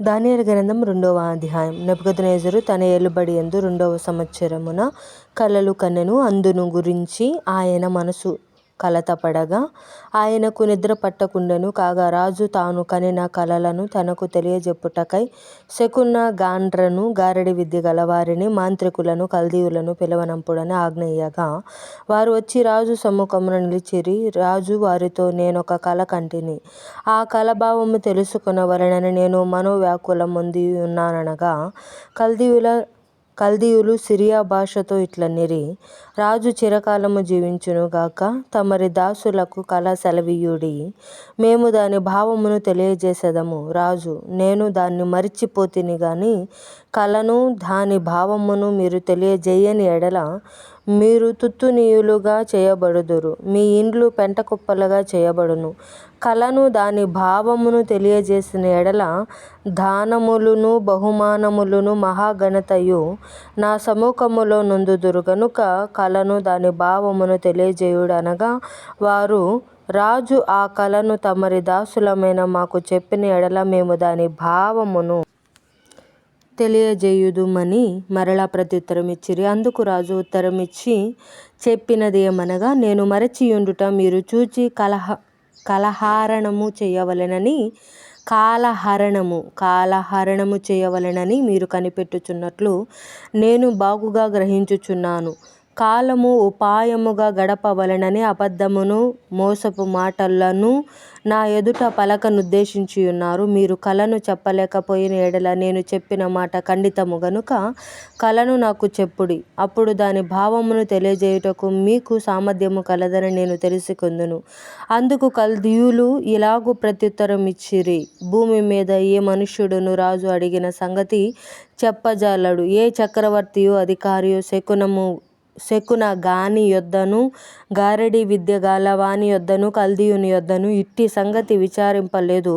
దానియర్ గ్రంథం రెండవ అధ్యాయం. నెబుకద్నెజరు తన ఏలుబడి యందు రెండవ సంవత్సరమున కలలు కన్నెను అందును గురించి ఆయన మనసు కలతపడగా ఆయనకు నిద్ర పట్టకుండెను కాగా రాజు తాను కనిన కలలను తనకు తెలియజెప్పుటకై శకున గాండ్రను గారడి విద్య గలవారిని మాంత్రికులను కల్దీయులను పిలవనంపుడని ఆజ్ఞయ్యగా వారు వచ్చి రాజు సమ్ముఖమున నిలిచిరి. రాజు వారితో నేనొక కల కంటిని. ఆ కలభావము తెలుసుకున్న తెలుసుకొనవలెనని నేను మనోవ్యాకులమొంది ఉన్నాననగా కల్దీయుల కల్దీయులు సిరియా భాషతో ఇట్లనిరి రాజు చిరకాలము జీవించును గాక తమరి దాసులకు కళ సెలవీయుడి. మేము దాని భావమును తెలియజేసేదము. రాజు నేను దాన్ని మరిచిపోతిని గాని కలను దాని భావమును మీరు తెలియజేయని ఎడల మీరు తుత్తునియులుగా చేయబడుదురు. మీ ఇండ్లు పెంటకుప్పలుగా చేయబడును. కలను దాని భావమును తెలియజేసిన ఎడల దానములును బహుమానములును మహాఘనతయు నా సముఖములో నుందుదురు. గనుక కలను దాని భావమును తెలియజేయుడనగా వారు రాజు ఆ కలను తమరి దాసులమైన మాకు చెప్పిన ఎడల మేము దాని భావమును తెలియజేయుదుమని మరలా ప్రత్యుత్తరం ఇచ్చిరి అందుకు రాజు ఉత్తరమిచ్చి చెప్పినదేమనగా నేను మరచియుండుట మీరు చూచి కలహ కలహారణము చేయవలెనని కాలహరణము కాలహరణము చేయవలెనని మీరు కనిపెట్టుచున్నట్లు నేను బాగుగా గ్రహించుచున్నాను. కాలము ఉపాయముగా గడపవలెనని అబద్ధమును మోసపు మాటలను నా ఎదుట పలకనుద్దేశించియున్నారు. మీరు కలను చెప్పలేకపోయిన ఎడల నేను చెప్పిన మాట ఖండితము గనుక కలను నాకు చెప్పుడి. అప్పుడు దాని భావమును తెలియజేయుటకు మీకు సామర్థ్యము కలదని నేను తెలిసికొందును. అందుకు కల్దీయులు ఇలాగు ప్రత్యుత్తరం ఇచ్చిరి. భూమి మీద ఏ మనుష్యుడును రాజు అడిగిన సంగతి చెప్పజాలడు. ఏ చక్రవర్తియు అధికారియు శకునము శకున గాని యొద్దను గారడీ విద్య గాలవాని యొద్దను కల్దీయుని యొద్దను ఇట్టి సంగతి విచారింపలేదు.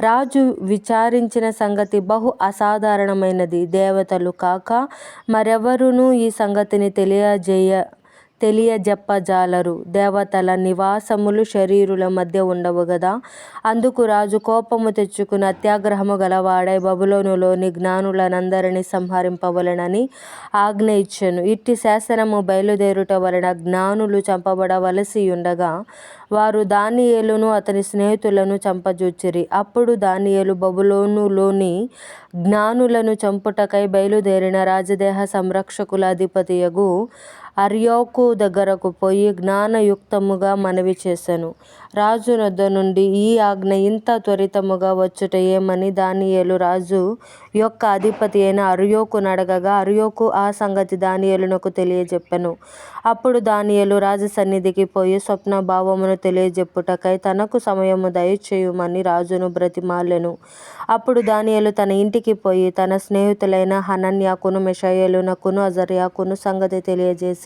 రాజు విచారించిన సంగతి బహు అసాధారణమైనది దేవతలు కాక మరెవరునూ ఈ సంగతిని తెలియజేయ తెలియజెప్పజాలరు. దేవతల నివాసములు శరీరుల మధ్య ఉండవు గదా? అందుకు రాజు కోపము తెచ్చుకుని అత్యాగ్రహము గలవాడై బబులోనులోని జ్ఞానులనందరినీ సంహరింపవలెనని ఆజ్ఞ ఇచ్చెను. ఇట్టి శాసనము బయలుదేరుట వలన జ్ఞానులు చంపబడవలసి ఉండగా వారు దానియేలును అతని స్నేహితులను చంపజూచిరి. అప్పుడు దానియేలు బబులోనులోని జ్ఞానులను చంపుటకై బయలుదేరిన రాజదేహ సంరక్షకుల అధిపతియగు అర్యోకు దగ్గరకు పోయి జ్ఞానయుక్తముగా మనవి చేశాను రాజు నొద్ద నుండి ఈ ఆజ్ఞ ఇంత త్వరితముగా వచ్చుట ఏమని దానియేలు రాజు యొక్క అధిపతి అయిన అర్యోకును అడగగా అర్యోకు ఆ సంగతి దానియేలునకు తెలియజెప్పెను. అప్పుడు దానియేలు రాజు సన్నిధికి పోయి స్వప్న భావమును తెలియజెప్పుటకై తనకు సమయము దయచేయమని రాజును బ్రతిమాలెను. అప్పుడు దానియేలు తన ఇంటికి పోయి తన స్నేహితులైన హనన్యాకును మిషాయేలునకును అజర్యాకును సంగతి తెలియజేసి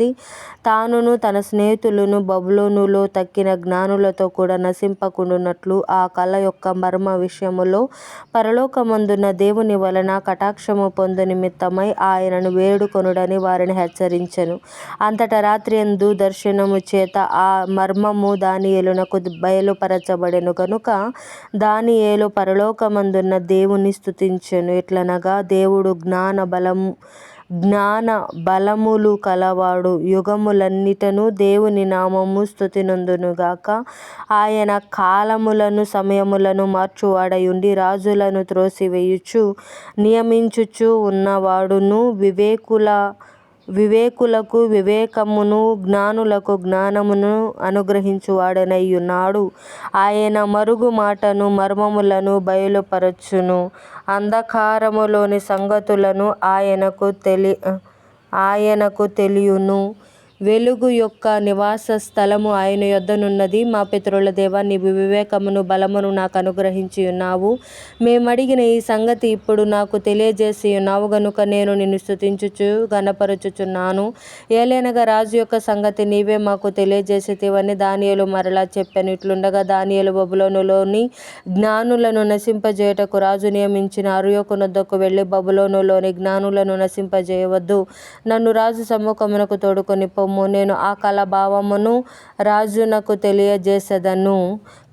తానును తన స్నేహితులను బబులోనులో తక్కిన జ్ఞానులతో కూడా నశింపకుండునట్లు ఆ కళ యొక్క మర్మ విషయములో పరలోకమందున్న దేవుని వలన కటాక్షము పొందు నిమిత్తమై ఆయనను వేడుకొనుడని వారిని హెచ్చరించెను. అంతటా రాత్రియందు దర్శనము చేత ఆ మర్మము దానియేలునకు బయలుపరచబడెను. కనుక దానియేలు పరలోకమందున్న దేవుని స్తుతించెను. ఎట్లనగా దేవుడు జ్ఞాన బలం జ్ఞాన బలములు కలవాడు. యుగములన్నిటను దేవుని నామము స్తుతినందునుగాక ఆయన కాలములను సమయములను మార్చువాడయుండి రాజులను త్రోసివేయుచు నియమించుచు ఉన్నవాడును. వివేకుల వివేకులకు వివేకమును జ్ఞానులకు జ్ఞానమును అనుగ్రహించువాడనైయున్నాడు. ఆయన మరుగు మాటను మర్మములను బయలుపరచును. అంధకారములోని సంగతులను ఆయనకు తెలి ఆయనకు తెలియును. వెలుగు యొక్క నివాస స్థలము ఆయన యొద్దనున్నది మా పితరుల దేవా నీవు వివేకమును బలమును నాకు అనుగ్రహించి ఉన్నావు. మేమడిగిన ఈ సంగతి ఇప్పుడు నాకు తెలియజేసి ఉన్నావు. గనుక నేను నిన్ను స్తుతించుచు గనపరుచుచున్నాను ఏలైనగా రాజు యొక్క సంగతి నీవే మాకు తెలియజేసితివని దానియలు మరలా చెప్పాను ఇట్లుండగా దానియలు బబులోనులోని జ్ఞానులను నశింపజేయటకు రాజు నియమించిన అరుయోకునొద్దకు వెళ్ళి బబులోనులోని జ్ఞానులను నశింపజేయవద్దు. నన్ను రాజు సమ్ముఖమునకు తోడుకొని భావము నేను ఆ కల భావమును రాజునకు తెలియజేసేదను.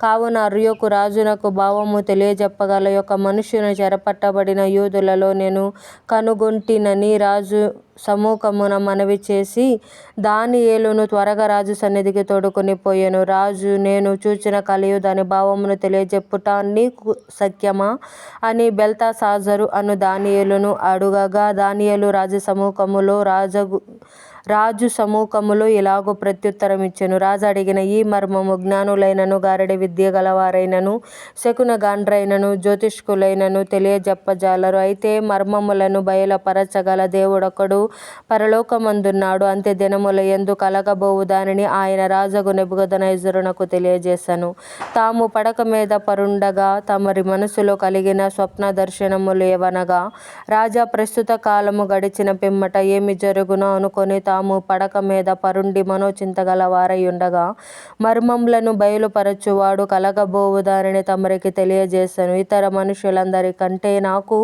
కావున అర్యోకు రాజునకు భావము తెలియజెప్పగల యొక్క మనుషుని చెరపట్టబడిన యూదులలో నేను కనుగొంటినని రాజు సముఖమున మనవి చేసి దానియేలును త్వరగా రాజు సన్నిధికి తోడుకొని పోయాను. రాజు నేను చూచిన కళయు దాని భావమును తెలియజెప్పుట నీకు సఖ్యమా అని బెల్తషాజరు అను దానియేలును అడుగగా దానియేలు రాజు సముఖములో రాజగు రాజు సముఖములో ఇలాగు ప్రత్యుత్తరమిచ్చెను రాజు అడిగిన ఈ మర్మము జ్ఞానులైనను గారడి విద్య గలవారైనను శకునగాండ్రైనను జ్యోతిష్కులైనను తెలియజెప్పజాలరు. అయితే మర్మములను బయలుపరచగల దేవుడొకడు పరలోకమందున్నాడు. అంత్య దినముల ఎందు కలగబోవు దానిని ఆయన రాజగు నెబుకద్నెజరునకు తెలియజేశాను తాము పడక మీద పరుండగా తమరి మనసులో కలిగిన స్వప్న దర్శనములు ఏవనగా రాజా ప్రస్తుత కాలము గడిచిన పిమ్మట ఏమి జరుగునో అనుకొని తాము పడక మీద పరుండి మనోచింతగల వారైయుండగా మర్మములను బయలుపరచువాడు కలగబోవు దానిని తమరికి తెలియజేశాను ఇతర మనుషులందరికంటే నాకు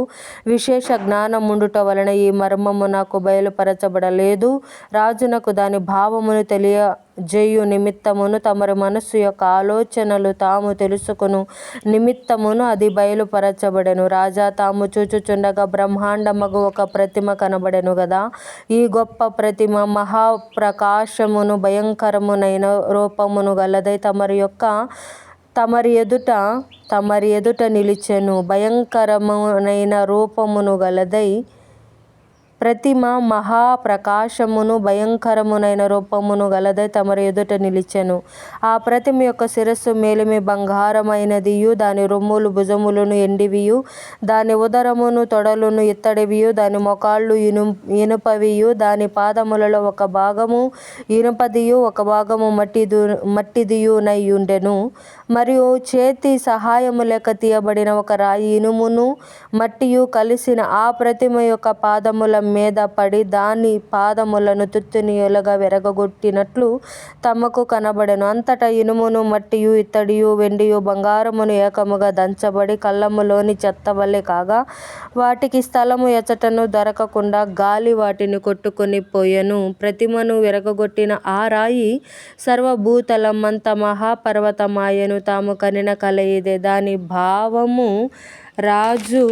విశేష జ్ఞానముండుట వలన ఈ మర్మము నాకు బయలుపరచబడలేదు. రాజునకు దాని భావమును తెలియ జయు నిమిత్తమును తమరి మనస్సు యొక్క ఆలోచనలు తాము తెలుసుకును. నిమిత్తమును అది బయలుపరచబడెను. రాజా తాము చూచుచుండగా బ్రహ్మాండమగు ఒక ప్రతిమ కనబడెను కదా ఈ గొప్ప ప్రతిమ మహాప్రకాశమును భయంకరమునైన రూపమును గలదై తమరి యొక్క తమరి ఎదుట తమరి ఎదుట నిలిచెను. భయంకరమునైన రూపమును గలదై ప్రతిమ మహా ప్రకాశమును భయంకరమునైన రూపమును గలదై తమరి ఎదుట నిలిచెను. ఆ ప్రతిమ యొక్క శిరస్సు మేలిమి బంగారమైనదియు దాని రొమ్ములు భుజములను ఎండివియు దాని ఉదరమును తొడలును ఇత్తడివియు దాని మొకాళ్ళు ఇను ఇనుపవియు దాని పాదములలో ఒక భాగము ఇనుపదియు ఒక భాగము మట్టిదు మట్టిదియునై ఉండెను మరియు చేతి సహాయము లేక తీయబడిన ఒక రాయి ఇనుమును మట్టియు కలిసిన ఆ ప్రతిమ యొక్క పాదముల మీద పడి దాని పాదములను తుత్తునియలుగా విరగగొట్టినట్లు తమకు కనబడెను. అంతటా ఇనుమును మట్టియు ఇత్తడియు వెండియు బంగారమును ఏకముగా దంచబడి కళ్ళములోని చెత్త వలె కాగా వాటికి స్థలము ఎచ్చటను దొరకకుండా గాలి వాటిని కొట్టుకొని పోయెను. ప్రతిమను విరగగొట్టిన ఆ రాయి సర్వభూతలమంత మహాపర్వతమాయను. తాము కనిన కల ఇదే దాని భావము రాజు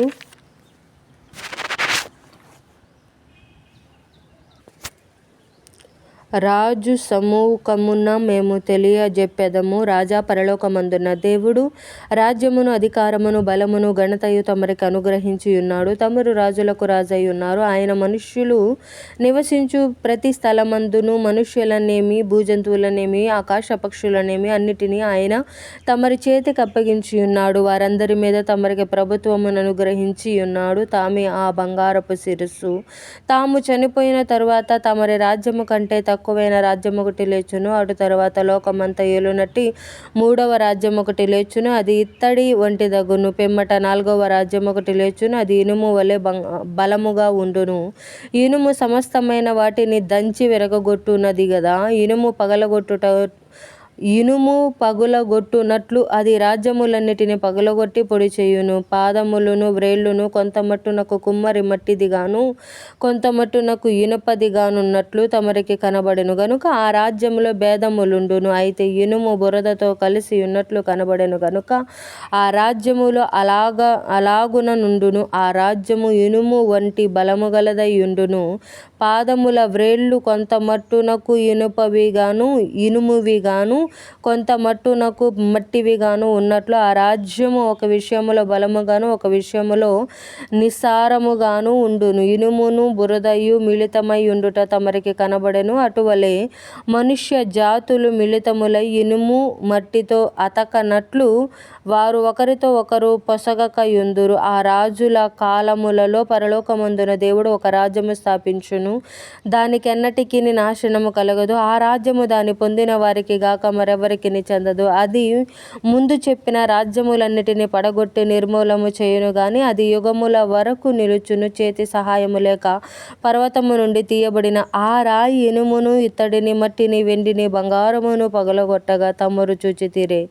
రాజు సముఖమున మేము తెలియజెప్పెదము. రాజా పరలోకమందున్న దేవుడు రాజ్యమును అధికారమును బలమును ఘనతయు తమరికి అనుగ్రహించి ఉన్నాడు తమరు రాజులకు రాజై ఉన్నారు ఆయన మనుష్యులు నివసించు ప్రతి స్థలమందును మనుష్యులనేమి భూజంతువులనేమి ఆకాశ పక్షులనేమి అన్నిటినీ ఆయన తమరి చేతికి అప్పగించి ఉన్నాడు వారందరి మీద తమరికి ప్రభుత్వమును అనుగ్రహించి ఉన్నాడు తామే ఆ బంగారపు శిరస్సు. తాము చనిపోయిన తరువాత తమరి రాజ్యము కంటే తక్కువైన రాజ్యం ఒకటి లేచును. అటు తర్వాత లోకమంతా ఏలునట్టి మూడవ రాజ్యం ఒకటి లేచును. అది ఇత్తడి వంటిదగును పిమ్మట నాలుగవ రాజ్యం ఒకటి లేచును. అది ఇనుము వలె బలముగా ఉండును. ఇనుము సమస్తమైన వాటిని దంచి విరగగొట్టునది కదా ఇనుము పగలగొట్టుట ఇనుము పగులగొట్టునట్లు అది రాజ్యములన్నిటిని పగులగొట్టి పొడి చేయును. పాదములను వ్రేళ్ళును కొంతమట్టునకు కుమ్మరి మట్టిదిగాను కొంతమట్టునకు ఇనుపదిగానున్నట్లు తమరికి కనబడెను. గనుక ఆ రాజ్యములో భేదములుండును. అయితే ఇనుము బురదతో కలిసి ఉన్నట్లు కనబడెను. గనుక ఆ రాజ్యములో అలాగ అలాగున నుండును ఆ రాజ్యము ఇనుము వంటి బలము యుండును పాదముల వ్రేళ్ళు కొంతమట్టునకు ఇనుపవిగాను ఇనుమువిగాను కొంత మట్టునకు మట్టివిగాను ఉన్నట్లు ఆ రాజ్యము ఒక విషయములో బలముగాను ఒక విషయములో నిస్సారముగాను ఉండును. ఇనుమును బురదయు మిళితమై ఉండుట తమరికి కనబడెను. అటువలే మనుష్య జాతులు మిళితములై ఇనుము మట్టితో అతకనట్లు వారు ఒకరితో ఒకరు పొసగక యుందురు ఆ రాజుల కాలములలో పరలోకమందున దేవుడు ఒక రాజ్యము స్థాపించును. దానికెన్నటికి నాశనము కలగదు. ఆ రాజ్యము దాని పొందిన వారికి గాక మరెవరికి చెందదు. అది ముందు చెప్పిన రాజ్యములన్నిటినీ పడగొట్టి నిర్మూలము చేయును గాని అది యుగముల వరకు నిలుచును చేతి సహాయము లేక పర్వతము నుండి తీయబడిన ఆ రాయి ఇనుమును ఇత్తడిని మట్టిని వెండిని బంగారమును పగలగొట్టగా తమరు చూచితిరే.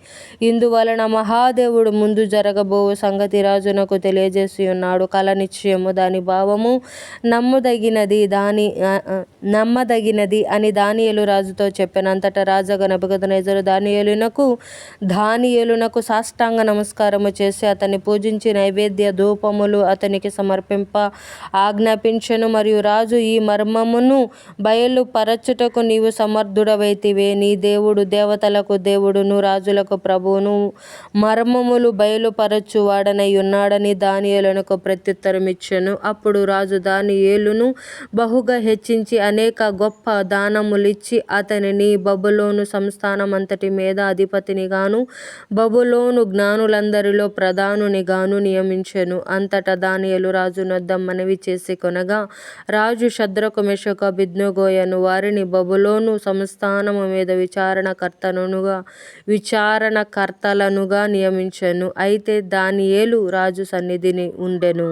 ఇందువలన మహాదేవుడు ముందు జరగబోవు సంగతి రాజునకు తెలియజేసి ఉన్నాడు. కళ నిశ్చయము దాని భావము నమ్మదగినది దాని నమ్మదగినది అని దానియలు రాజుతో చెప్పినంతట అంతటా రాజుగా నెబుకద్నెజరు దానియేలునకు దానియేలునకు సాష్టాంగ నమస్కారము చేసి అతన్ని పూజించి నైవేద్య ధూపములు అతనికి సమర్పింప ఆజ్ఞాపించను. మరియు రాజు ఈ మర్మమును బయలుపరచుటకు నీవు సమర్థుడవైతివే. నీ దేవుడు దేవతలకు దేవుడును రాజులకు ప్రభువును మర్మములు బయలుపరచు వాడనై ఉన్నాడని దానియేలునకు ప్రత్యుత్తరమిచ్చెను. అప్పుడు రాజు దానియేలును బహుగా హెచ్చించి అనేక గొప్ప దానములిచ్చి అతనిని బబులోను సంస్థానం దేశమంతటి మీద అధిపతినిగాను బబులోను జ్ఞానులందరిలో ప్రధానునిగాను నియమించెను. అంతటా దానియేలు రాజునొద్ద మనవి చేసి కొనగా రాజు శద్రకు మెషక బిద్నుగోయను వారిని బబులోను సంస్థానము మీద విచారణకర్తనుగా విచారణకర్తలనుగా నియమించెను. అయితే దానియేలు రాజు సన్నిధిని ఉండెను.